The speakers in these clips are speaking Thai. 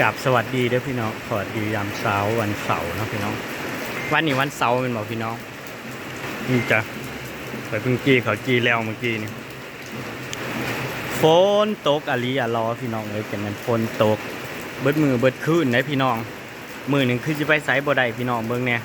กับสวัสดีเด้อพี่น้องสวัสดียามเช้าวันเสาร์นะพี่น้อง วันนี้วันเสาร์เป็นบอกพี่น้องนี่จ้ะไปเพิ่งจีเขาจีแล้วเมื่อกี้นี่ฝนตกอลีอะรอพี่น้องเลยเป็นมันฝนตก เบิดมือเบิดคืนนะพี่น้อง มือหนึ่งคือจะไปไสบ่ได้พี่น้องเบิ่งเนี่ย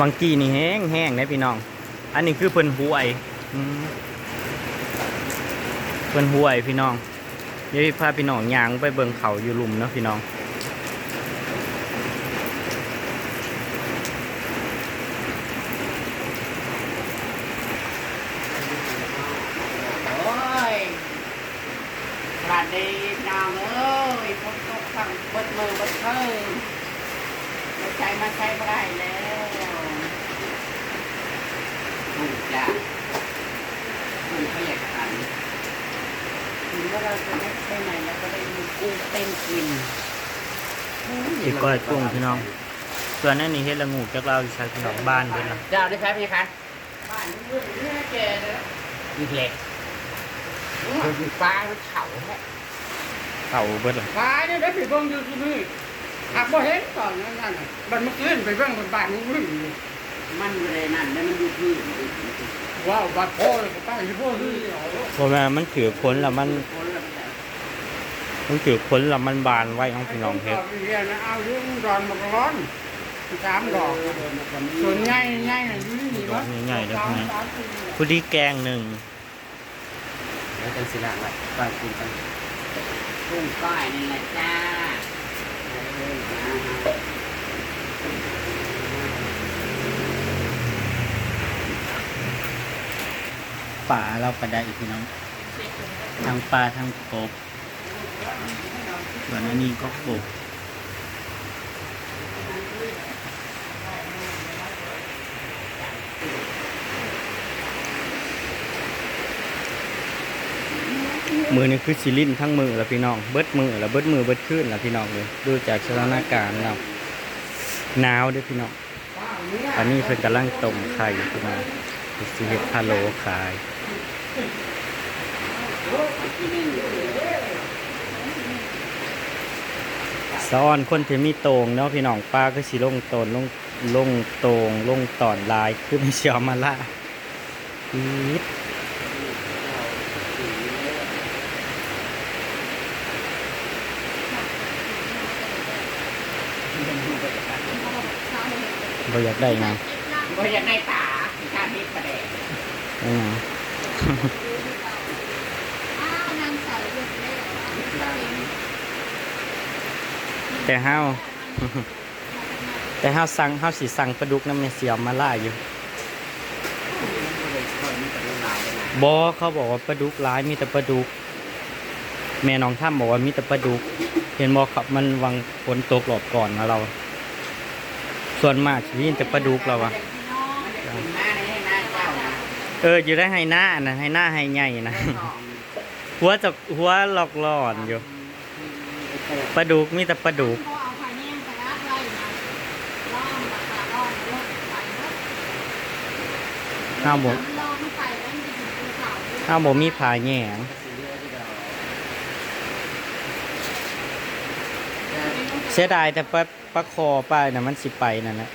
วังกี้นี่แห้งแห้งนะพี่น้อง อันนี้คือเพิ่นหวยอืมเพิ่นหวยพี่น้อง ดี๋ยวพาพี่น้องย่างไปเบิงเขาอยู่ลุมนะพี่น้อง โอ้ยสวัสดีพี่น้องเอ้ยฝนตกทั้งเบิดมือเบิดเพิ่มมาใช้มาใช้ไม่ได้แล้วถูกจ้ะถูกเขาอยากขัน ว่าเราจะไม่ไปไหนแล้วก็ได้มีกุ้งเต้นกินอีกก้อยกุ้งพี่น้อง ส่วนนั้นนี่เฮ็ดละงูจากเราใช้พี่น้องบ้านเพิ่นล่ะเจ้าได้ใช้ไหมคะบ้านมึงเนี่ยแกเลยอีกเหล็กคือฟ้าเขาแหละเขาเบิดล่ะขายได้ได้ไปเบิ่งอยู่ที่นี่หากบ่เห็นตอนนั้นนั่นน่ะบัดเมื่อคืนไปเบิ่งบนบ้านมึงมึงอยู่มันเลยนั่นแล้วมันอยู่พื้นว้าวบัดพ่อเลยก็ตั้งอยู่พ่อที่เอาเพราะว่ามันถือผลแล้วมันคนละแบบ มันถือผลแล้วมันบานไว้ของพี่น้องเฮ็ดเรียนเอาเรื่องดอนบักร้อนสามดอกส่วนใหญ่ใหญ่น่ะอยู่นี่ดอวะกใหญ่ๆเด้อสามพี่น้องสามสี่ผู้ที่แกงหนึ่งแล้วเป็นสิลางไรปลาคุณกันกุ้งก้อยนี่แหละจ้าป่าเราก็ได้พี่น้องทั้งปลาทั้งกบ ส่วนอันนี้ก็กบมือนี่คือสิลินทั้งมือแล้วพี่น้อง เบิดมือแล้วเบิดมือเบิดขึ้นแล้วพี่น้องเลยดูจากสถานการณ์เราหนาวด้วยพี่น้องอันนี้เพิ่นกำลังต้มไข่พี่น้องสิเฮ็ดพะโล้ขาย ที่หนึ่ง ซ้อนคนที่มีโตงเนาะพี่น้องป้าก็สิลงโตนลงลงโตงลงตอนลายคือไม่เชียวมาละอีดบ่อยากได้ไงก็อยากได้ตาที่ชาตินี้ประเดี๋ยว ได้ไง แต่ห้าวแต่ห้าวสั่งห้าวสิสั่งปลาดุกน้ำเมเสียวมาล่าอยู่บอเขาบอกว่าปลาดุกร้ายมีแต่ปลาดุก แม่น้องท่ามบอกว่ามีแต่ปลาดุก เห็นบอขับมันวังฝนตกหลบก่อนมาเรา ส่วนมากชีวิตแต่ปลาดุกเราอะเอออยู่ได้ให้หน้านะให้หน้าให้ใหญ่นะหัวจะหัวหลอกหลอนอยู่ ปลาดุกมีแต่ปลาดุกห้าวบกห้าวบกมีผาแหง่งเสียดายแต่ปลาปลาคอป้ายนะมันสิไปนั่นนะ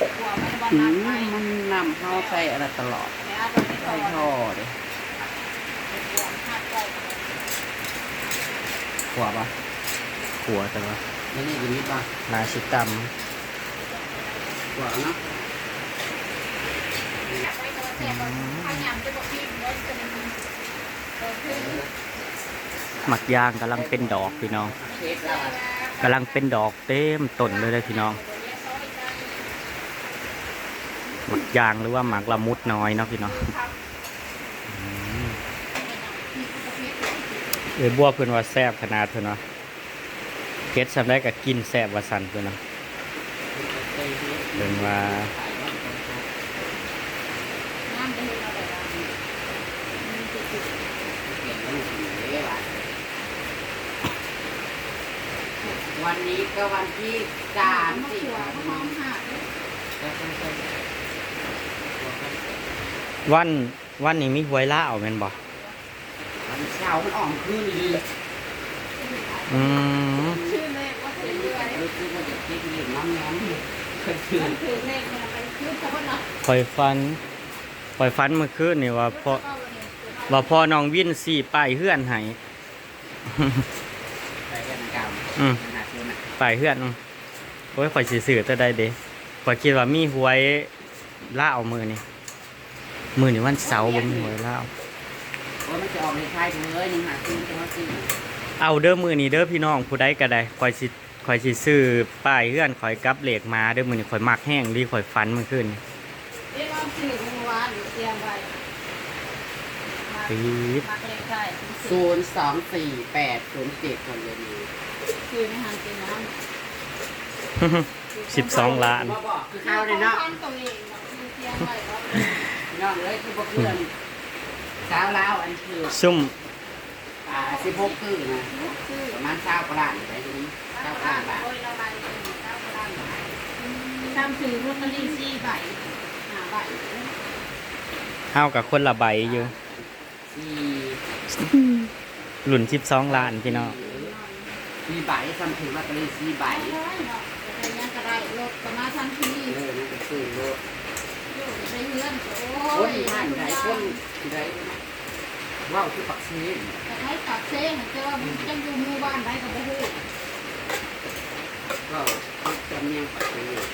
อืมมันนำเข้าใส่อะไรตลอดใส่ท่อเลยขวบปะหัวแต่ว่านี่นี่อยู่นิดป่ะนาชิตขวบเนาะำหมักยางกำลังเป็นดอกพี่น้องเชฟเราอะกำลังเป็นดอกเต็มต้นเลยเลยพี่น้อง หมัก ยางหรือว่าหมักละมุดน้อยเนาะพี่น้องอืมเอ้ยบัวเพื่อนว่าแซ่บขนาดเพื่อนว่าเก็ดสำได้กับกินแซ่บว่าสันเพื่อนเนาะเพื่อนว่าวันนี้ก็วันที่สามสิบ วันวันนี้มีหวยล่าเอาแม่นบ่วันเสาร์มันออกคืนดีอืมชื่อเลขว่าเป็นเรื่อยรู้สึกว่าจะคิดเห็นน้ำแง้มเคยชื่อมันคือเลขมันไปชื่อเขาว่าเนาะข่อยฟันข่อยฟันเมื่อคืนนี่ว่าพ่อว่าพ่อน้องวินสี่ป้ายเฮือนให้ไปกันเก่าอืมหาซื้อน่ะป้ายเฮือนอืมโอ้ยข่อยสิซื้อจะได้เด้ข่อยคิดว่ามีหวยล่าเอามือนี่ มือนี่วันเสาร์บ่มีหวยล่าเอาว่ามันจะออกในไทยเลยยังหาซื้อจะมาซื้อเอาเด้อมือนี้เด้อพี่น้องผู้ใดก็ได้ข่อยสิข่อยสิซื้อป้ายเฮือนข่อยกลับเหล็กมาเด้อมือนี้ข่อยมักแห้งดีข่อยฟันเมื่อคืนนี่เรียกว่าชื่อเมื่อวานเตรียมไว้มาปี๊ดมาเลขใช่ศูนย์สองสี่แปดศูนย์เจ็ดคนเลยนี่คือในหางกินน้ำสิบสองล้านมาบอกคือข้าวเลยเนาะพันตัวเองเนาะคือเตรียมไว้ว่า พี่น้องเลยคือพวกเพื่อนสาวลาวอันคือซุ่มอ่าสิบหกคือนะชื่อประมาณเช้ากว่าล้านอะไรอย่างนี้เก้าเช้ากว่าล้าล้านนบาทโดยละใบเก้าล้านบาททำถือลอตเตอรี่สี่ใบห้าใบเฮากับคนละใบอยู่สี่หลุ่นสิบสองล้านพี่น้องสี่ใบซ้ำถึงลอตเตอรี่สี่ใบไปเนาะไปยังก็ได้รถก็มาทันทีเออนั่นก็คือร ถอยู่ในเรือนโอ้คนท่านใดคนใดว้าวคือปักเซนแต่ให้ตัดเส้นเจอว่ามันจะอยู่หมู่บ้านใดก็บ่ฮู้ก็จำเนียงปักเซนอะ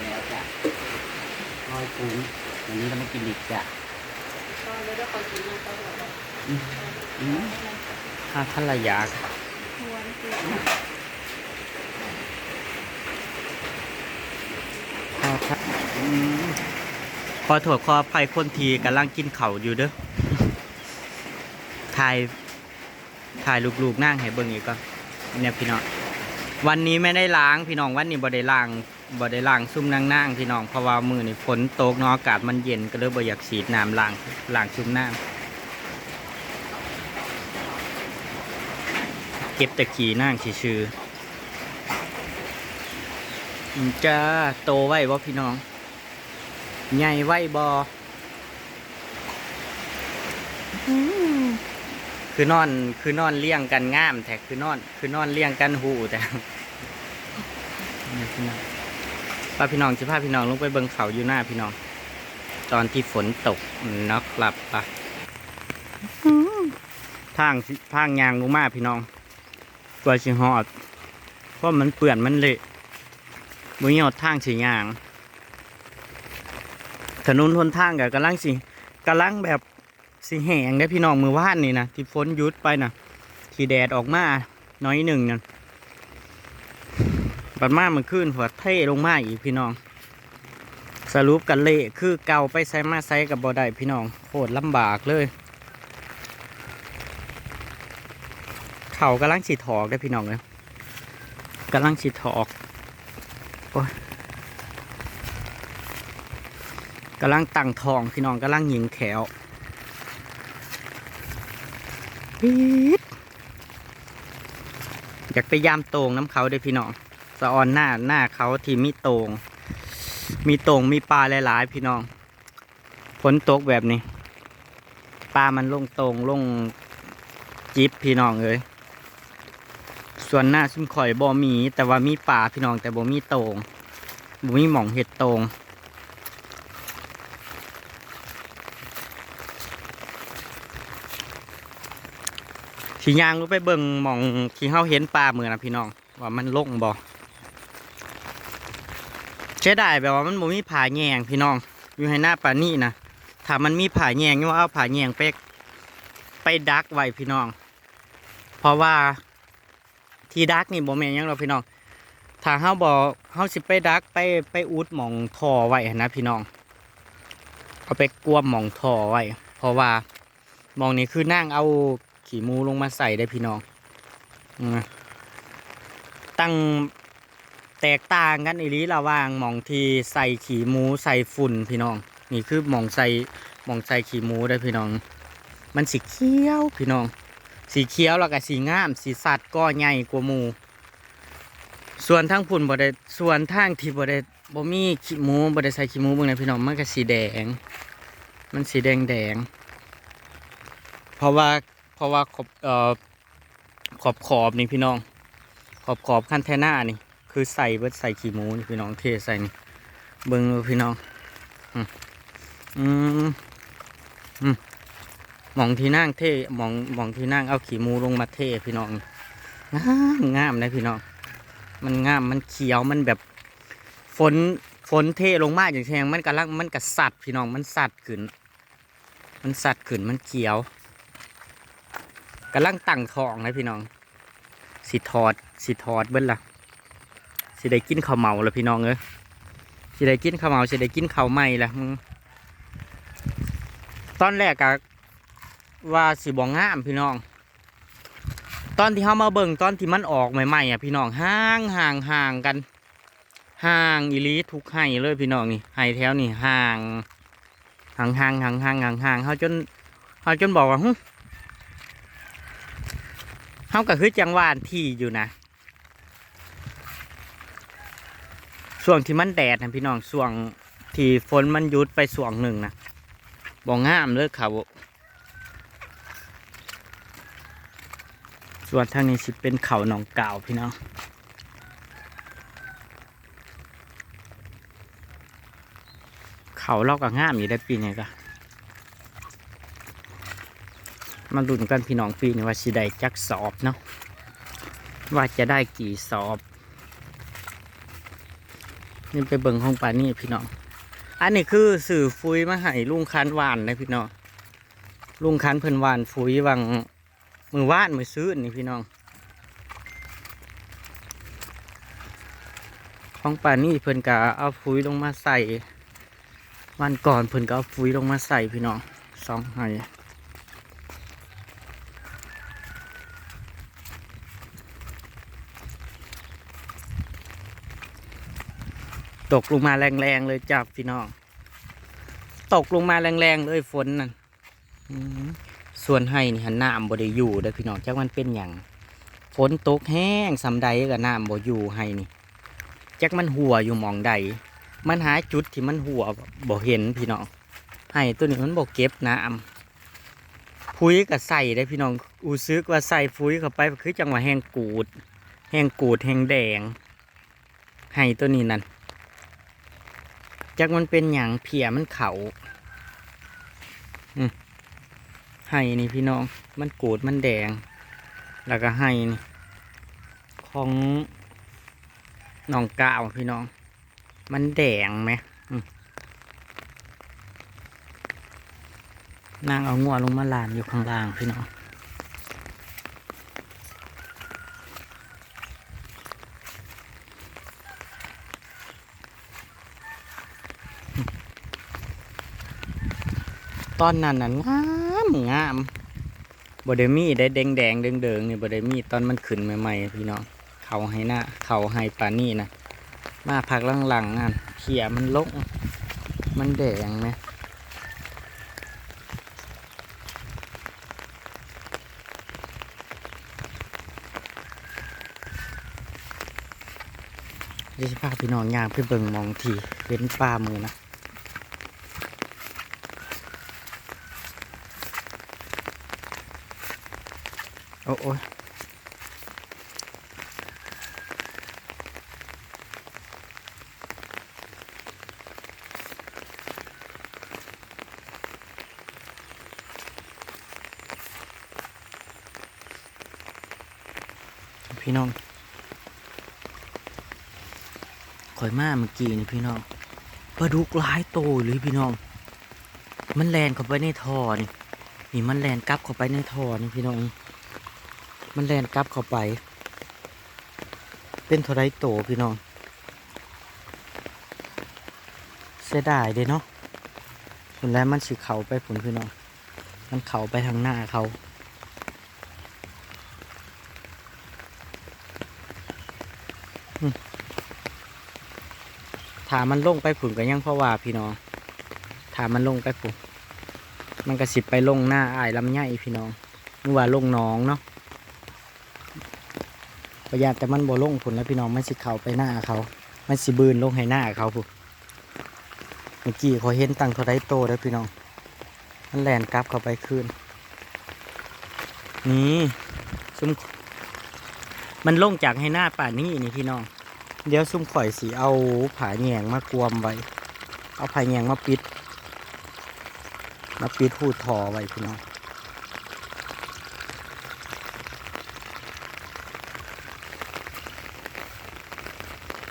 แล้วจ้ะน้อยปุ้งวันนี้เราไม่กินดิบจ้ะก็เลยได้คนกินมันก็แบบอืมถ้าท่านละยากควรคือ ถ้าท่านอืม ขอโทษขออภัยคนทีกำลังกินเข่าอยู่เด้อถ่ายถ่ายลูกๆนั่งให้เบิ่งอีกก่อนเนี่ยพี่น้อง วันนี้ไม่ได้ล้างพี่น้องวันนี้บ่ได้ล้างบ่ได้ล้างซุ่มนั่งนั่งพี่น้องเพราะว่ามือนี่ฝนตกนาะอากาศมันเย็นก็เลยบ่อยากฉีดน้ำล้างล้างซุ่มนั่งเก็บต่ขี้นั่งชื่อๆจ้าโตไว้บ่พี่น้อง ใหญ่ไว้บ่อืมคือนอนคือนอนเลี้ยงกันง่ามแต่คือนอน คือนอนเลี้ยงกันหูแต่นี่พี่น้องป้าพี่น้องสิพาพี่น้องลงไปเบิ่งเขาอยู่หน้าพี่น้อง ตอนที่ฝนตกนักหลับปะทางสิทางยางลงมาพี่น้องกว่าสิหอดเพราะมันเปื่อนมันเละมือยอดทางสียาง ถนนทนทางกับกำลังสิกำลังแบบสิแหงได้พี่น้องมือว่านนี่นะที่ฝนยุดไปนะที่แดดออกมาน้อยหนึ่งนั่นบัดมามื่อคืนหัวเท่ลงมาอีกพี่น้อง สรุปกันเละคือเก่าไปใส่มาใส่กับบ่ได้พี่น้องโคตรลำบากเลย เขากำลังฉีดถอกได้พี่น้องเลยกำลังฉีดถอกโอ้ย กำลังตั้งทองพี่น้องกำลังยิงแขวปี๊ดอยากไปยามโตงน้ำเขาเด้อพี่น้องสะออนหน้าหน้าเขาที่มีโตง มีโตงมีปลาหลายๆ พี่น้องฝนตกแบบนี้ปลามันลงโตงลงจิบพี่น้องเอ้ยส่วนหน้าซุ่มข่อยบ่มี แต่ว่ามีปลาพี่น้องแต่บ่มีโตงบ่มีหม่องเห็ดโตง ที่ยางรู้ไปเบิ่งมองที่เฮาเห็นปลาเหมือนนะพี่น้อง ว่ามันลงบ่เช่ได้แบบว่ามันบ่มีผาแยงพี่น้อง อยู่ให้หน้าปลานี่นะถ้ามันมีผาแยงนี่ว่าเอาผาแยงไปไปดักไว้พี่น้อง เพราะว่าที่ดักนี่บ่แม่นยังหรอกพี่น้องถ้าเฮาบ่เฮาสิไปดักไปไปอุดหม่องท่อไว้นะพี่น้องเอาไปกลวมหม่องท่อไว้ เพราะว่าหม่องนี้คือนั่งเอา ขี้หมูลงมาใส่ได้พี่น้องตั้งแตกต่างกันอีลีระว่างหมองที่ใส่ขี่มูใส่ฝุ่นพี่น้อง นี่คือหมองใส่หมองใส่ขี่มูได้พี่น้อง มันสีเขียวพี่น้อง สีเขียวแล้วก็สีงาม สีสัตว์ก็ใหญ่กว่ามู ส่วนทางพุ่นบ่ได้ส่วนทางที่บ่ได้บ่มีขี้มูบ่ได้ใส่ขี้มูเบิ่งนะพี่น้องมันก็สีแดง มันสีแดงแดงเพราะว่า ราะว่าขอบเอ่อขอบขอบนี่พี่น้อง ขอบขอบคันแทน่านี่ คือใส่เบิดใส่ขี้หมูนี่พี่น้องเทใส่นี่เบิ่งพี่น้องอืมอืมอืมองที่นั่งเทหมองหมองที่นั่งเอาขี้หมูลงมาเทพี่น้องงามงามนะพี่น้อง มันงามมันเขียวมันแบบฝนฝนเทลงมาอย่างแทงมันกำลังมันกระสัดพี่น้องมันสัดขึ้น มันสัดขึ้นมันเขียว กำลังตั้งทองนะพี่น้อง สิถอดสิถอดเบิ้ลละสิได้กินข้าวเหมาละพี่น้องเอ้ยสิได้กินข้าวเหมาสิได้กินข้าวไหม้ละมึงตอนแรกกะว่าสิบองงามพี่น้อง ตอนที่เขามาเบิ่งตอนที่มันออกใหม่ๆอะพี่น้องห่างห่างห่างกันห่างอีลีทุกไห้เลยพี่น้องนี่ไห้แถวนี่ห่างห่างห่างห่างห่างห่างห่างเขาจนเขาจนบอกว่าหึ เขาก็คือจังหวานที่อยู่นะช่วงที่มันแดดนะพี่น้องช่วงที่ฝนมันยุดไปช่วงหนึ่งนะบ่งามเลยเขาส่วนทางนี้สิเป็นเขาหนองเก่าพี่น้องเขาเราก็งามอยู่ได้ปีนี้ก็ มาลุ้นกันพี่น้องปีนี้ว่าสิได้จักสอบเนาะว่าจะได้กี่สอบ นี่ไปเบิ่งห้องปลานี่พี่น้องอันนี้คือสื่อฟุยมาให้ลุงคันหวานนะพี่น้องลุงคันเพิ่นหวานฟุยวังมือวานมือซื้อนี่พี่น้องห้องปลานี่เพิ่นก็เอาฟุยลงมาใส่วันก่อนเพิ่นก็เอาฟุยลงมาใส่พี่น้องสองให้ ตกลงมาแรงๆเลยจ้าพี่น้อง ตกลงมาแรงๆเลยฝนนั่นส่วนให้นี่หันน้ำบ่ได้อยู่เด้อพี่น้องจักมันเป็นอย่างฝนตกแห้งสำใดกับน้ำบ่อยู่ให้นี่จักมันหัวอยู่มองใด มันหาจุดที่มันหัวบ่เห็นพี่น้องให้ตัวนี้มันบ่เก็บน้ำฟุ้ยก็ใส่ได้พี่น้องอูซึกว่าใส่ฟุ้ยเข้าไปคือจังหวะแห้งกูด แห้งกูดแห้งแดงให้ตัวนี้นั่น จักมันเป็นอย่างเพียมันเขาให้นี่พี่น้อง มันกูดมันแดง แล้วก็ให้นี่ ของน้องกาวพี่น้อง มันแดงไหมอืมนางเอางัวลงมาลานอยู่ข้างล่างพี่น้อง ตอนนั้นน่ะงามงามบไดมีได้แดงแดงเดิงเดิงๆนี่บไดมีตอนมันขึ้นใหม่ๆพี่น้องเขาให้หน้าเขาให้ปลานี่นะมาพักหลังๆนั่นเขียมันลงมันแดงไหมดี๋ยวจะพาพี่น้องย่างไปเบิ่งมองทีเป็นปลามือนะ โอ้โอ้ยพี่น้องข่อยมาเมื่อกี้นี่พี่น้องปลาดุกหลายโตเลยพี่น้อง มันแลนเข้าไปในท่อนี่ นี่มันแลนกลับเข้าไปในท่อนี่พี่น้อง มันแลนกลับเข้าไป เป็นเท่าไรโตพี่น้องเสียดายเด้เนาะผลแล้วมันสิเขาไปผลพี่น้องมันเขาไปทางหน้าเขาถามันลงไปผุนก็ยังเพราะว่าพี่น้องถามันลงไปผุนมันก็สิไปลงหน้าอายลำไยพี่น้องนึกว่าลงน้องเนาะ ประหยัดแต่มันบ่ลงผลแล้วพี่น้องมันสิเข้าไปหน้าเขา มันสิบืนลงให้หน้าเขาพุเมื่อกี้เขาเห็นตังเขาได้โตแล้วพี่น้อง มันแลนกลับเข้าไปคืนนี่ซุ่มมันลงจากให้หน้าป่านี้นี่พี่น้อง เดี๋ยวซุ่มข่อยสีเอาผาแหงมากวมไว้ เอาผาแหงมาปิด มาปิดหูทอไว้พี่น้อง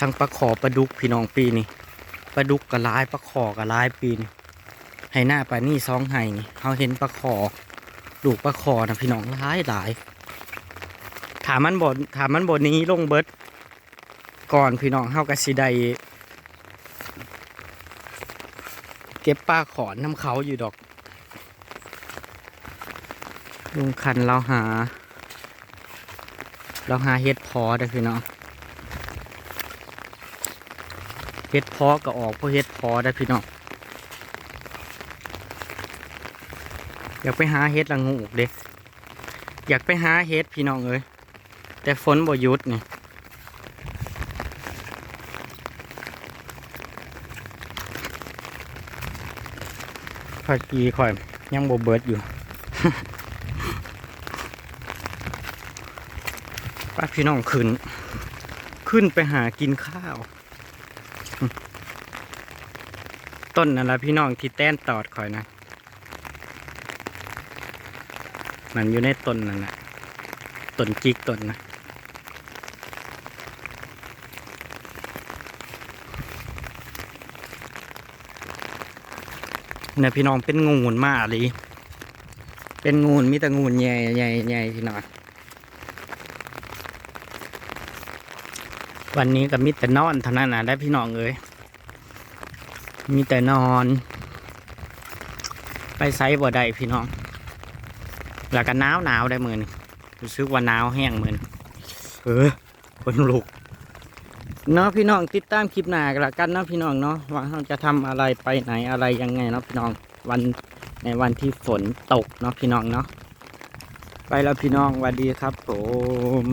ทั้งปลาขอปลาดุกพี่น้องปีนี้ปลาดุกกับลายปลาขอกับลายปีนี้ให้หน้าปลานี่ซองไห้นี่เขาเห็นปลาขอลูกปลาขอนะพี่น้องหลายหลายถามมันบดถามมันบดนี้ลงเบิดก่อนพี่น้องเฮากะสิได้เก็บปลาขอนน้ำเขาอยู่ดอกลุงคันเราหา เราหาเฮ็ดพอเด้อพี่น้อง เฮ็ดพอก็ออกเพราะเฮ็ดพอได้พี่น้องอยากไปหาเฮ็ดละงูกเด็กอยากไปหาเฮ็ดพี่น้องเอ้ยแต่ฝนบ่หยุดนี่ข้อยกีข่อยยังบ่เบิดอยู่ป้าพี่น้องขึ้น ขึ้นไปหากินข้าว ต้นนั่นละพี่น้องที่แต้นตอดคอยนะ มันอยู่ในต้นนั่นนะต้นจิกต้นนะเนี่ยพี่น้องเป็นงูนมากเลยเป็นงูนมีแต่งูนใหญ่ใหญ่ใหญ่พี่น้องวันนี้ก็มีแต่นอนเท่านั้นนะได้พี่น้องเอ้ย มีแต่นอน ไปไซบ่ได้พี่น้อง แล้วก็หนาวหนาวได้มือนรู้สึกว่าหนาวแห้งเหมือนเออคนลุกเนาะพี่น้องติดตามคลิปหน้ากันละกันเนาะพี่น้องเนาะว่าเราจะทำอะไรไปไหนอะไรยังไงเนาะพี่น้องวันในวันที่ฝนตกเนาะพี่น้องเนาะไปแล้วพี่น้องสวัสดีครับผม